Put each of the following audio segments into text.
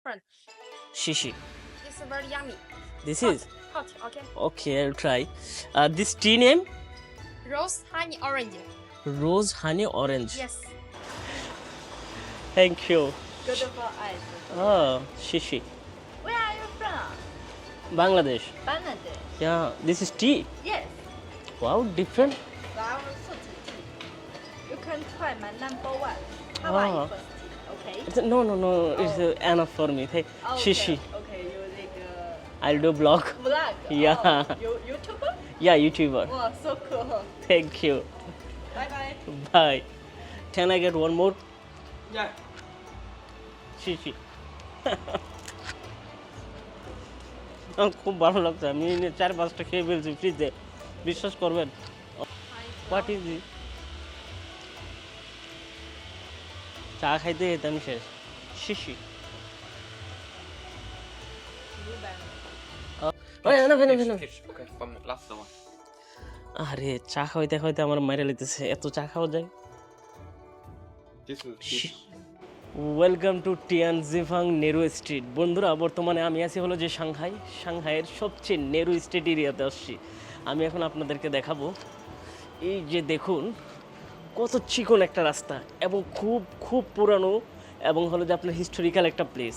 different. Shishi. It's very yummy. This Hot, is hot. Okay. okay. I'll try. Uh, this tea name Rose honey orange. Rose Honey Orange. Yes. Thank you. Good for eyes. Oh, shishi. Where are you from? Bangladesh. Bangladesh. Yeah. This is tea. Yes. Wow, different. Flower fruit tea. You can try my number one. How Ah. are you first? Okay. It's- No, no, no. It's uh, enough for me. Thank. okay. Shishi. Okay, you like uh, I'll do blog. vlog. Yeah. Oh, you YouTuber? Yeah, YouTuber. Wow, so cool. Thank you. Bye bye. Bye. Can I get one more? Yeah. শিশি আমার খুব ভালো লাগছে আমি এই নিয়ে চার পাঁচটা খেয়ে ফেলছি ফ্রিজে বিশ্বাস করবেন হোয়াট ইজ ইট চা খাইতে যেতে আমি শেষ। শিশি. আরে চা খাইতে খাইতে আমার মাইরে লিতেছে এত চা খাওয়া যায়। Welcome to Tian Zifang Nehru street বন্ধুরা বর্তমানে আমি আছি হলো যে সাংহাই। সাংহাইয়ের সবচেয়ে নেরু স্ট্রিট এরিয়াতে আসছি। আমি এখন আপনাদেরকে দেখাবো। এই যে দেখুন কত চিকন একটা রাস্তা এবং খুব খুব পুরানো এবং হলো যে আপনার হিস্টোরিক্যাল একটা প্লেস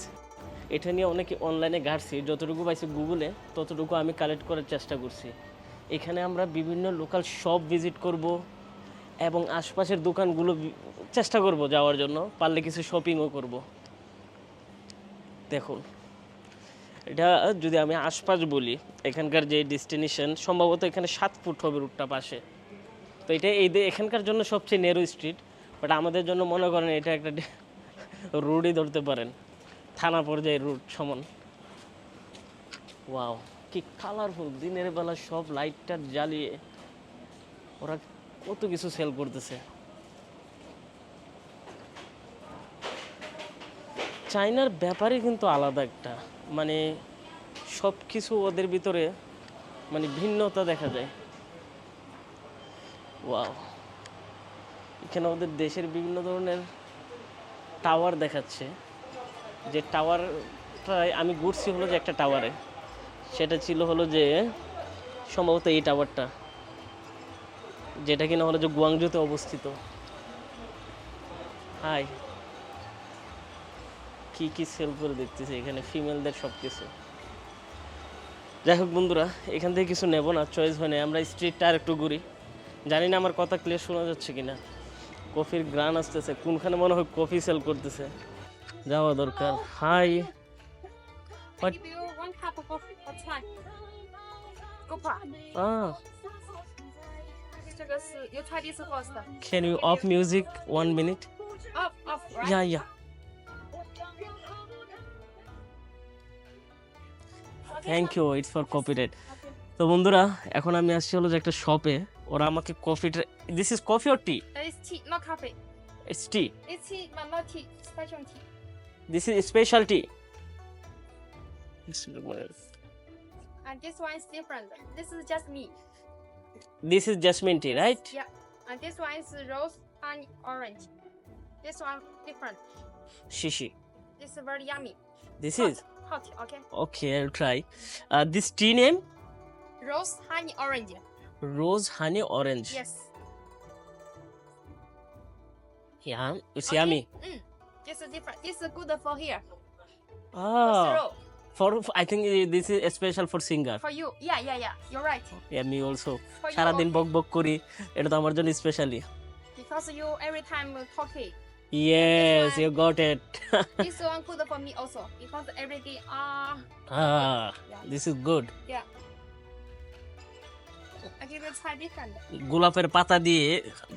এটা নিয়ে অনেকে অনলাইনে ঘাটছি। যতটুকু পাইছি গুগলে ততটুকু আমি কালেক্ট করার চেষ্টা করছি। এখানে আমরা বিভিন্ন লোকাল শপ ভিজিট করব এবং আশপাশের দোকানগুলো চেষ্টা করব যাওয়ার জন্য। পারলে কিছু শপিংও করব। দেখুন, এটা যদি আমি আশপাশ বলি, এখানকার যে ডেস্টিনেশন সম্ভবত এখানে সাত ফুট হবে রুটটা পাশে। তো এটা এই এখানকার জন্য সবচেয়ে নেরো স্ট্রিট বাট আমাদের জন্য মনে করেন এটা একটা রোডই ধরতে পারেন। থানা পর্যায়ে রুট সমান। ওয়াও কি কালারফুল দিনের বেলা সব লাইটটা জ্বালিয়ে ওরা কত কিছু সেল করতেছে। চায়নার ব্যাপারে কিন্তু আলাদা একটা। মানে সব কিছু ওদের ভিতরে মানে ভিন্নতা দেখা যায়। ওয়াও এখানে ওদের দেশের বিভিন্ন ধরনের টাওয়ার দেখাচ্ছে। যে টাওয়ারটায় আমি ঘুরছি হলো যে একটা টাওয়ারে সেটা ছিল হলো যে সম্ভবত এই টাওয়ারটা যেটা কিনা হলো যে গুয়াংজুতে অবস্থিত। হাই কি কি সেল করে দেখতেছি এখানে ফিমেলদের সব কিছু যাই হোক বন্ধুরা, এখান থেকে কিছু নেব না চয়েস হয় না আমরা স্ট্রিটটা আর একটু ঘুরি। জানি না আমার কথা ক্লিয়ার শোনা যাচ্ছে কিনা। কফির গ্রান আসতেছে কোনখানে মনে হয় কফি সেল করতেছে। যাওয়া দরকার। Hi ah. Can you off music one minute? Off, off, right? Yeah, yeah. Thank you it's for copyright তো বন্ধুরা এখন আমি আসছি হলো যে একটা শপে ওরা আমাকে কফিটা this is coffee or tea Uh, It's tea, not coffee. It's tea It's tea, but not tea. Special tea. This is special tea And this one is different. This is just me. This is jasmine tea right Yeah. And this one is rose honey orange. This one different. শিশি This is very yummy. This Hot, is hot. Okay. Okay I try this tea name Rose honey orange. Rose honey orange Yes. Yeah, it's Okay. yummy. Mm. This is different. This is good for here. For Ah, syrup. for I think uh, this is special for singer. For you. Yeah, yeah, yeah. You're right. Yeah, me also. For you. সারাদিন okay. বক বক করি এটা তো আমার জন্য specially Because you every time uh, talking. Yes one. You got it this one good for me also. Because every day, ah, ah this is good yeah. গোলাপের পাতা দিয়ে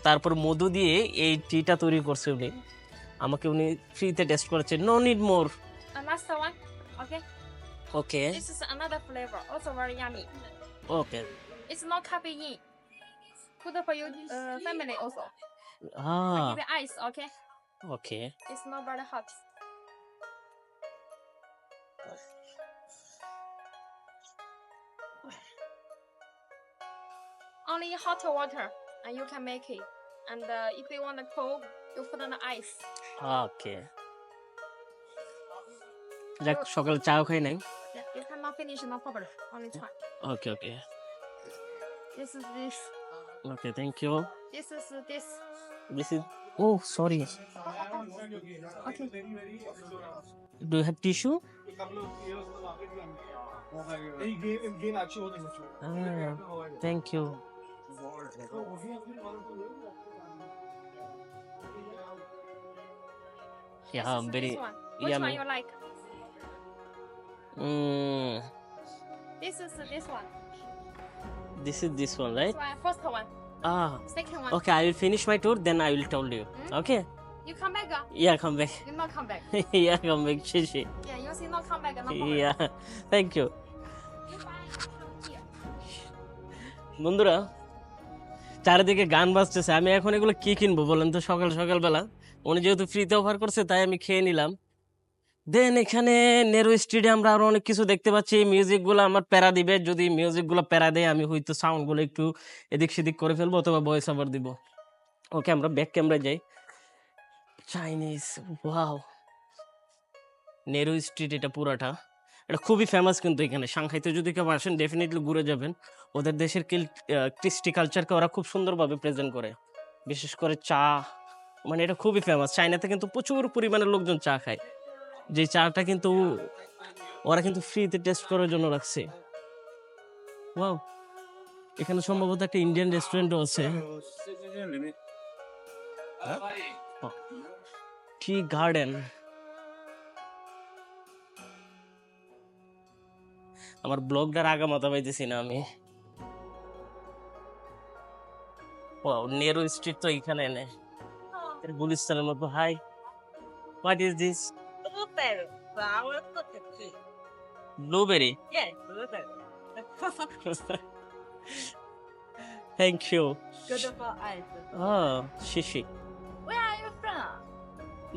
তারপর মধু দিয়ে এই টিটা তৈরি করছে উনি। আমাকে উনি ফ্রিতে টেস্ট করেছেন no need more okay okay is another flavour also very yummy okay is not happy in food ice okay okay is not but hot Only hot water, and you can make it. And uh, if you want the cold, you put on the ice. ওকে যাক সকালে চাও খাই নাই Yeah, you cannot finish no problem. Only try. Okay okay This is this. Okay thank you This is this. This is oh sorry Okay. Do you have tissue Thank you This Yeah, is very this one. Which yummy. one you like? Mm, This is this one. this is this one, right? This one, first one. Ah, Second one. okay. I will finish my tour, then I will tell you. Mm. Okay? You come back. Uh. Yeah, come back. You not come back. yeah, come back. Shishi. Yeah, you see not come back. No problem. Yeah, thank you. You buy here. বন্ধুরা চারিদিকে গান বাজতেছে, আমি এখন এগুলো কি কিনবো বলেন তো সকাল সকালবেলা? উনি যেহেতু ফ্রিতে অফার করছে, তাই আমি খেয়ে নিলাম। দেন এখানে নেরু স্টেডিয়াম আমরা আরও অনেক কিছু দেখতে পাচ্ছি। মিউজিকগুলো আমার প্যারা দিবে। যদি মিউজিকগুলো প্যারা দেয়, আমি হয়তো সাউন্ডগুলো একটু এদিক সেদিক করে ফেলব অথবা ভয়েস ওভার দিব। ওকে আমরা ব্যাক ক্যামেরায় যাই। চাইনিজ ওয়াও নেরু স্ট্রিট এটা পুরাটা। এটা খুবই ফেমাস কিন্তু এখানে। সাংহাইতে যদি কেউ আসেন ডেফিনেটলি ঘুরে যাবেন। ওদের দেশের কৃষ্টি কালচারকে ওরা খুব সুন্দরভাবে প্রেজেন্ট করে। বিশেষ করে চা মানে এটা খুবই ফেমাস চায়নাতে কিন্তু প্রচুর পরিমাণে লোকজন চা খায়। যে চাটা কিন্তু ওরা কিন্তু ফ্রিতে টেস্ট করার জন্য রাখছে। ওয়াও এখানে সম্ভবত একটা ইন্ডিয়ান রেস্টুরেন্টও আছে। টি গার্ডেন আমার ব্লগটার আগা মাথা পাইতেছি না আমি। নেরু স্ট্রিট তো এখানে নেই গুলিস্তানের মতো hi what is this. Blueberry thank you শিশি Where are you from?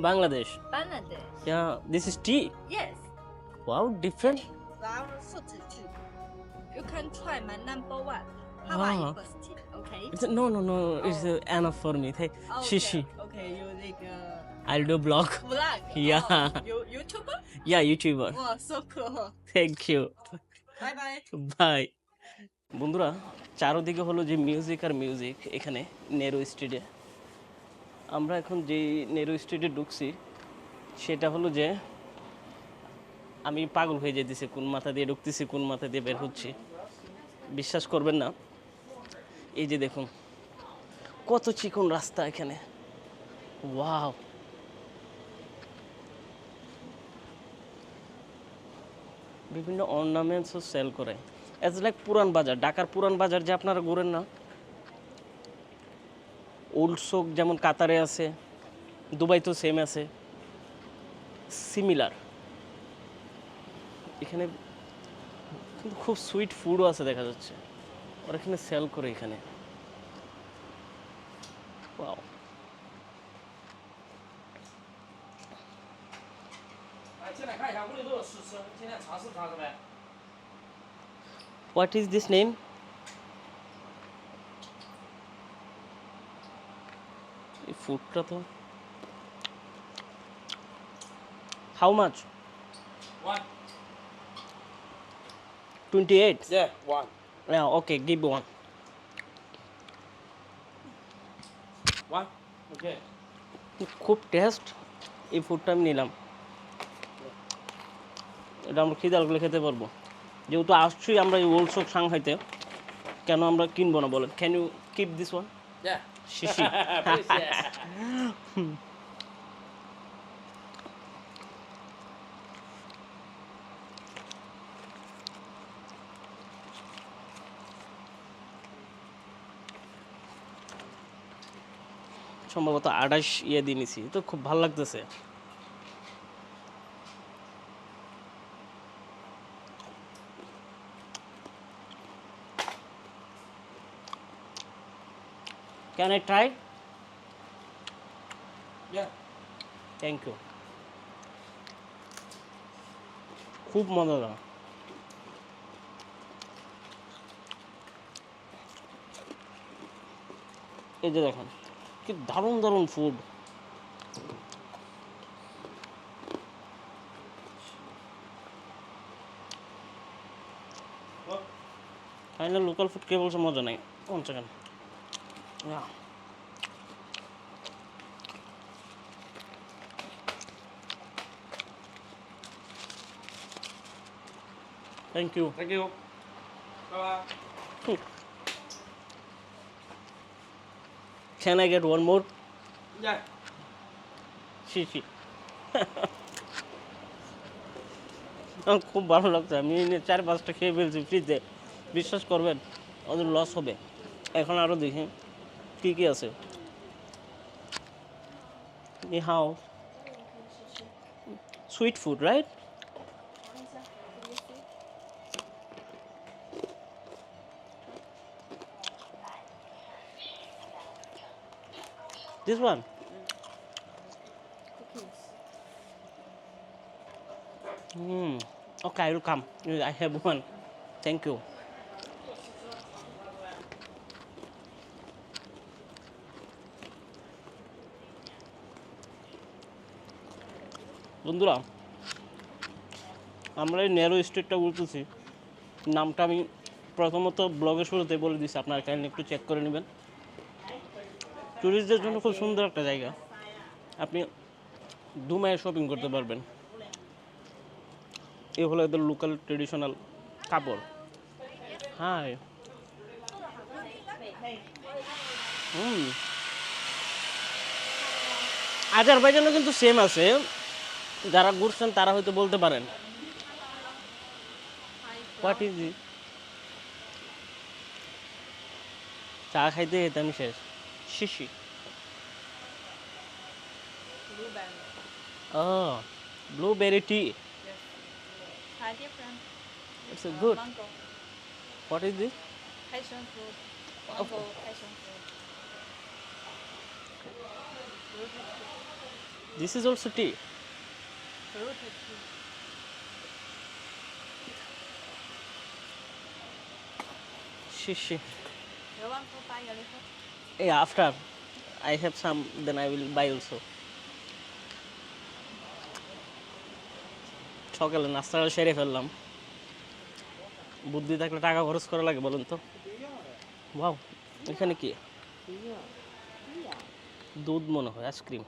Bangladesh Bangladesh. Yeah this is T Yes. Wow different Flower cookie. You can try my number one. Hawaii Ah. first tea. Okay. no no no it's uh, enough for me Thank Okay. Shishi. Okay, you like uh, I'll do blog vlog. Yeah. Oh, you YouTuber? yeah YouTuber Wow, so cool. thank you Bye bye. Bye বন্ধুরা চারোদিকে হলো যে music আর music এখানে নেরু স্ট্রিটে আমরা এখন যে নেরু স্ট্রিটে ঢুকছি সেটা হলো যে আমি পাগল হয়ে যেতেছি কোন মাথা দিয়ে ঢুকতেছি, কোন মাথা দিয়ে বের হচ্ছি। বিশ্বাস করবেন না। এই যে দেখুন, কত চিকন রাস্তা এখানে। ওয়াও। বিভিন্ন অর্নামেন্টসও সেল করে। অ্যাজ লাইক পুরান বাজার, ঢাকার পুরান বাজার যে আপনারা ঘুরেন না। ওল্ড শোক যেমন কাতারে আছে দুবাই তো সেম আছে। সিমিলার এখানে কিন্তু খুব সুইট ফুডও আছে দেখা যাচ্ছে ওরা এখানে সেল করে এখানে. What is this name? এই ফুডটা তো how much 28? Yeah, one. Yeah, okay, give one. One? Okay. খুব টেস্ট এই ফুডটা আমি নিলাম এটা আমরা খিদে লাগলে খেতে পারব যেহেতু আসছি আমরা এই ওল্ড শপ সাংহাইতে কেন আমরা কিনবো না বলেন can you keep this one শিশি সম্ভবত আঠাশ ইয়ে দিয়ে নিছি। তো খুব ভালো লাগতেছে। Can I try Yeah. Thank you খুব মজাদার এই যে দেখেন। কি দারুণ দারুণ ফুড খাইলে লোকাল ফুড কেবল বলছে মজা নাই। কোন second thank you thank you can I get one more Yeah. See আমার খুব ভালো লাগছে। আমি চার পাঁচটা খেয়ে ফেলছি। ফ্রিতে বিশ্বাস করবেন ওদের লস হবে। এখন আরও দেখি কী কী আছে। How sweet food right This one. Hmm. Okay, will come. I have one. Thank you. বন্ধুরা আমরা এই ন্যারো স্ট্রিটটা ঘুরতেছি নামটা আমি প্রথমত ব্লগের শুরুতে বলে দিচ্ছি আপনারা কাইন্ডলি একটু চেক করে নেবেন ট্যুরিস্টদের জন্য খুব সুন্দর একটা জায়গা। আপনি দু মায়ের শপিং করতে পারবেন। এ হলো এদের লোকাল ট্রেডিশনাল কাপড়। Hi hmm. আজারবাইজানও কিন্তু সেম আছে। যারা ঘুরছেন তারা হয়তো বলতে পারেন। হোয়াট ইজ চা খাইতে আমি শেষ। শিশি Blueberry. Oh, blueberry tea. Different. It's Uh, a good. Mango. What is this? Passion fruit. Mango passion fruit. This is also tea. Fruited tea. Shishi. You want to buy a little? Yeah, after I have some, then I will buy also. সকালে নাস্তাটা সেরে ফেললাম। বুদ্ধি থাকলে টাকা খরচ করা লাগে বলুন তো। ভাও এখানে কি? দুধ মনে হয় আইসক্রিম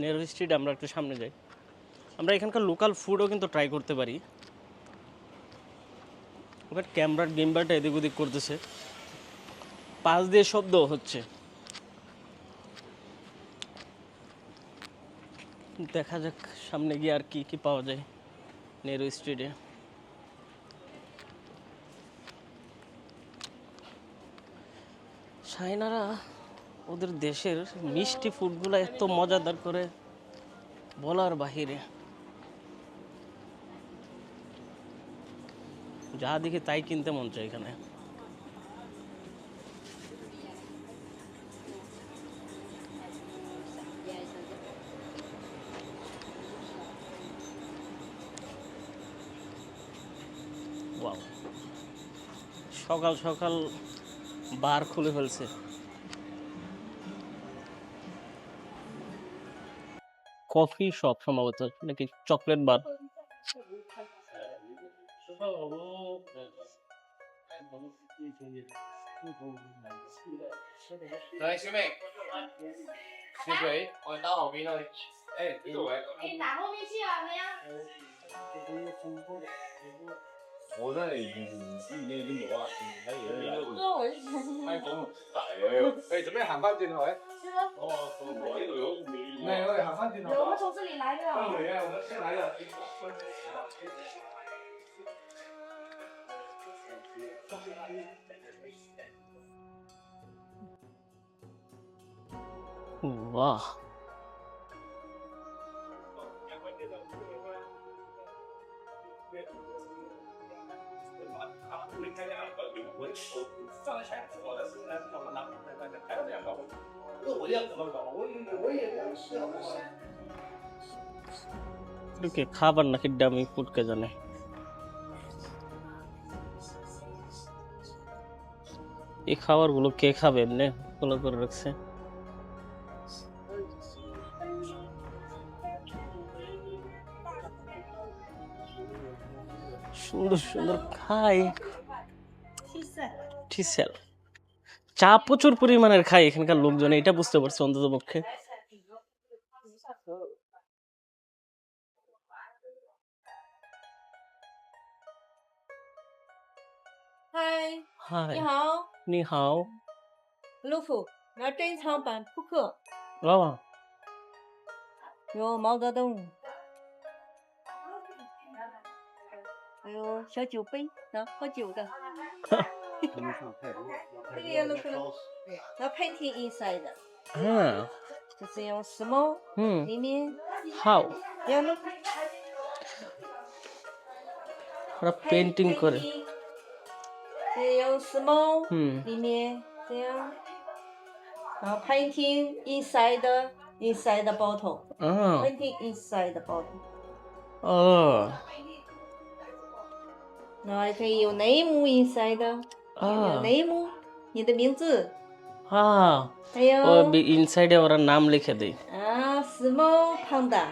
নেহরু স্ট্রিট আমরা একটু সামনে যাই। আমরা এখানকার লোকাল ফুডও কিন্তু ট্রাই করতে পারি। ওখানে ক্যামেরার গেমবারটা এদিক ওদিক করতেছে। পাশ দিয়ে শব্দ হচ্ছে। দেখা যাক সামনে গিয়ে আর কি কি পাওয়া যায় নেহরু স্ট্রিটে চায়নারা ওদের দেশের মিষ্টি ফুডগুলো এত মজাদার করে বলার বাহিরে। যা দেখি তাই কিনতে মন চায় এখানে। সকাল সকাল বার খুলে ফেলছে। কফি শপ সম্ভবত নাকি chocolate bar Này, sư mẹ. Sư quỷ, ngồi tao hậu bên thôi. Ê, cái đồ ấy. 你打后面去啊，没有？ 我真系唔知你边度啊？喺度边度？喺广大啊！诶，做咩行翻转头咧？我话我呢度有美女。咩？我哋行翻转头。我们从这里来的。我们先来的。খাবার নাকি ডামি ফুটকে জানে এই খাবারগুলো কে খাবে এমনি গুলো করে রাখছে সুন্দর সুন্দর খাই ঠিসেল চা প্রচুর পরিমাণের খায় এখানকার লোকজন এটা বুঝতে পারছে অন্তত পক্ষে嗨， হাই 你好， নি হাও 陆甫，拿珍藏版扑克， বাবা 有毛泽东，还有小酒杯，拿喝酒的， 这个 yellow color，然后 painting inside，嗯，就是用 small，嗯，里面 how yellow，它 painting করে，是用 small，嗯，里面这样，然后 painting inside inside the bottle，嗯，painting inside the bottle，哦，然后还可以有 name inside。的，有 ah, name 你的名字， আহ, 还有 ও ইনসাইডে ওরা নাম লিখে দেয় 啊 small panda，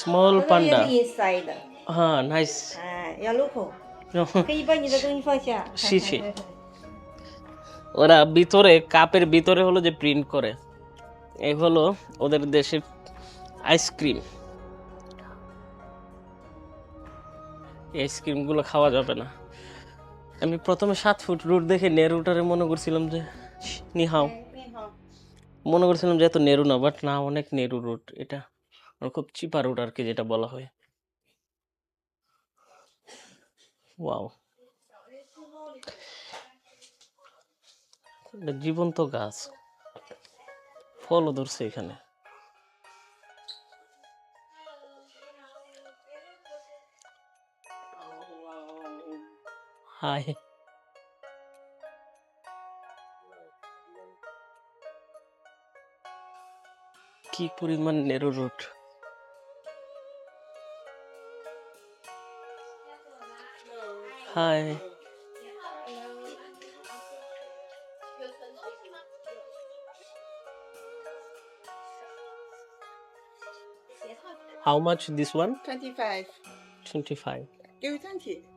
small 这个也 panda 是 inside 的， হ্যাঁ নাইস 哎，要 look，可以把你的东西放下。是是 ওরা ভিতরে কাপের ভিতরে হলো যে প্রিন্ট করে এই হলো ওদের দেশের আইসক্রিম এই আইসক্রিমগুলো খাওয়া যাবে না আমি প্রথমে সাত ফুট রুট দেখে নেরুটারে মনে করছিলাম যে নিহাও। মনে করছিলাম যে এত নেরু না বাট না অনেক নেরু রুট এটা। খুব চিপা রুট আর কি যেটা বলা হয়। ওয়াও জীবন্ত গাছ। ফলও ধরছে এখানে। হাই কি পরিমাণ narrow hi How much this one? 25. 25. Give me 20.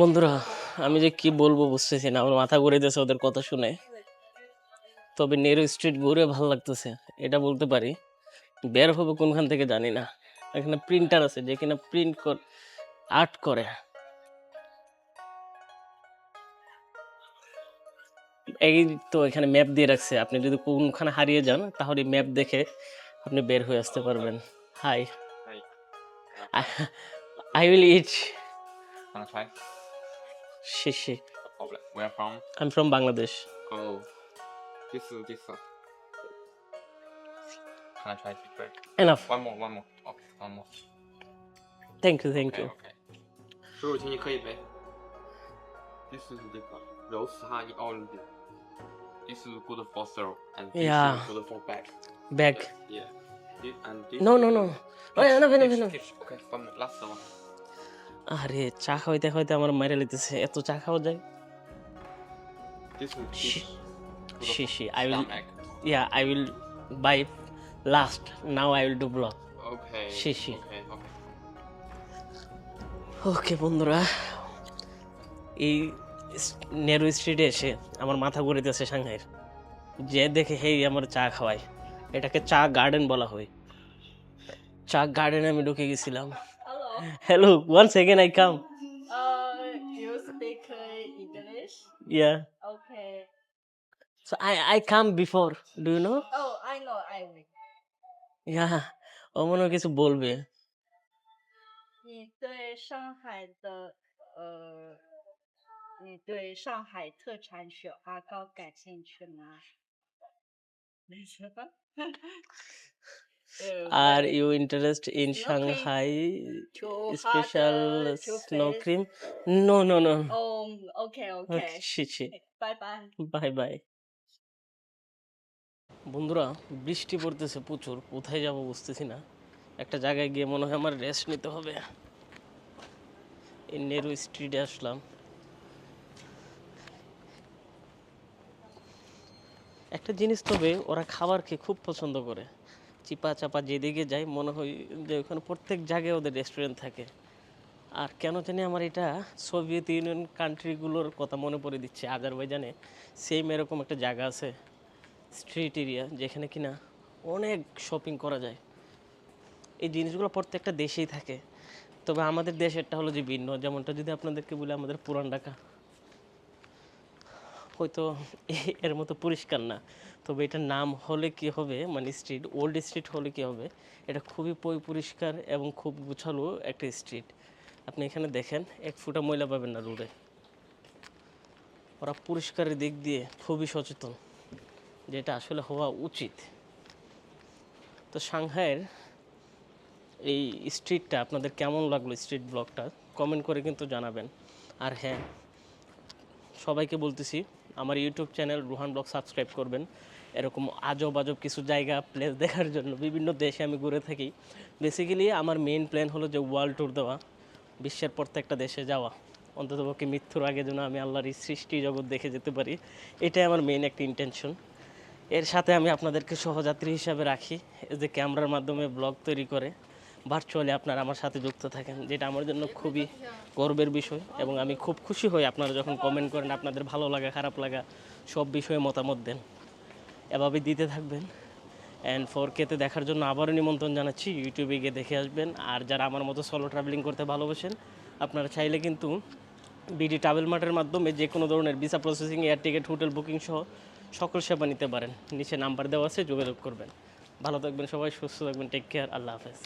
বন্ধুরা, আমি যে কি বলব বুঝতেছি না, আমার মাথা ঘুরে দিয়েছে ওদের কথা শুনে। তবে নেরু স্ট্রিট ঘুরে ভালো লাগতেছে, এটা বলতে পারি। বের হবে কোনখান থেকে জানি না। এখানে প্রিন্টার আছে, যে কিনা প্রিন্ট কর আর্ট করে। এই তো এখানে ম্যাপ দিয়ে রাখছে, আপনি যদি কোনখানে হারিয়ে যান, তাহলে ম্যাপ দেখে আপনি বের হয়ে আসতে পারবেন। Hi I, I will eat. Can I try? Shishi. Where from? I'm from Bangladesh. Oh, this is this. Can I try to break? Enough. One more, one more. Okay, one more. Thank you, thank okay, you. Okay. this. is the rose honey orange. This is good for throw and this Yeah. is good for back. Back. yeah. No, no, no. ভেন আরে চা খাইতে খাইতে আমার মাইরে লইতেছে এত চা খাওয়া যায় শি she yeah I will buy last now I do blog okay she শি ওকে বন্ধুরা এই নেহরু স্ট্রিটে এসে আমার মাথা ঘুরে দিয়েছে সাংহাইয়ের যে দেখে হেই আমার চা খাওয়ায় এটাকে চা গার্ডেন বলা হয় চা গার্ডেনে আমি ঢুকে গেছিলাম hello once again i come Uh, you speak uh, English? yeah Okay. so i i come before do you know Oh, I know. I will. yeah ও মনে হয় কিছু বলবে 你对上海的呃，你对上海特产雪花膏感兴趣吗？没什么。 are you interest in Shanghai special snow cream no no no okay okay she শি bye bye bye bye বন্ধুরা বৃষ্টি পড়তেছে প্রচুর কোথায় যাব বুঝতেছি না। একটা জায়গায় গিয়ে মনে হয় আমার রেস্ট নিতে হবে। এই নেহরু স্ট্রিটে আসলাম। একটা জিনিস তবে ওরা খাবার খেয়ে খুব পছন্দ করে। চিপা চাপা যেদিকে যায়, মনে হয় যে ওখানে প্রত্যেক জায়গায় ওদের রেস্টুরেন্ট থাকে। আর কেন জানি আমার এটা সোভিয়েত ইউনিয়ন কান্ট্রিগুলোর কথা মনে পড়ে দিচ্ছে। আজারবাইজানে সেম এরকম একটা জায়গা আছে স্ট্রিট এরিয়া যেখানে কিনা অনেক শপিং করা যায়। এই জিনিসগুলো প্রত্যেকটা দেশেই থাকে। তবে আমাদের দেশেরটা হলো যে ভিন্ন। যেমনটা যদি আপনাদেরকে বলি, আমাদের পুরান ঢাকা। হয়তো এর মতো পরিষ্কার না। তবে এটার নাম হলে কি হবে? মানে স্ট্রিট ওল্ড স্ট্রিট হলে কি হবে? এটা খুবই পরি, পরিষ্কার এবং খুব গুছালো একটা স্ট্রিট আপনি এখানে দেখেন, এক ফুটা ময়লা পাবেন না রোডে ওরা পরিষ্কারের দিক দিয়ে খুবই সচেতন যেটা আসলে হওয়া উচিত। তো সাংহাইয়ের এই স্ট্রিটটা আপনাদের কেমন লাগল স্ট্রিট ব্লগটা কমেন্ট করে কিন্তু জানাবেন। আর হ্যাঁ সবাইকে বলতেছি আমার YouTube channel Ruhan blog subscribe করবেন। এরকম আজব আজব কিছু জায়গা প্লেস দেখার জন্য বিভিন্ন দেশে আমি ঘুরে থাকি। বেসিক্যালি আমার মেইন প্ল্যান হলো যে ওয়ার্ল্ড ট্যুর দেওয়া, বিশ্বের প্রত্যেকটা দেশে যাওয়া। অন্ততপক্ষে মৃত্যুর আগে যেন আমি আল্লাহর এই সৃষ্টি জগৎ দেখে যেতে পারি। এটাই আমার মেইন একটা ইন্টেনশন এর সাথে আমি আপনাদেরকে সহযাত্রী হিসাবে রাখি যে ক্যামেরার মাধ্যমে ব্লগ তৈরি করে। ভার্চুয়ালি আপনারা আমার সাথে যুক্ত থাকেন, যেটা আমার জন্য খুবই গর্বের বিষয় এবং আমি খুব খুশি হই আপনারা যখন কমেন্ট করেন, আপনাদের ভালো লাগা, খারাপ লাগা, সব বিষয়ে মতামত দেন। এভাবে দিতে থাকবেন। অ্যান্ড ফোর কেতে দেখার জন্য আবারও নিমন্ত্রণ জানাচ্ছি। ইউটিউবে গিয়ে দেখে আসবেন। আর যারা আমার মতো সলো ট্রাভেলিং করতে ভালোবাসেন, আপনারা চাইলে কিন্তু বিডি ট্রাভেল মার্টের মাধ্যমে যে কোনো ধরনের visa processing air ticket hotel booking সহ সকল সেবা নিতে পারেন। নিচে নাম্বার দেওয়া আছে, যোগাযোগ করবেন। ভালো থাকবেন সবাই, সুস্থ থাকবেন টেক কেয়ার আল্লাহ হাফেজ।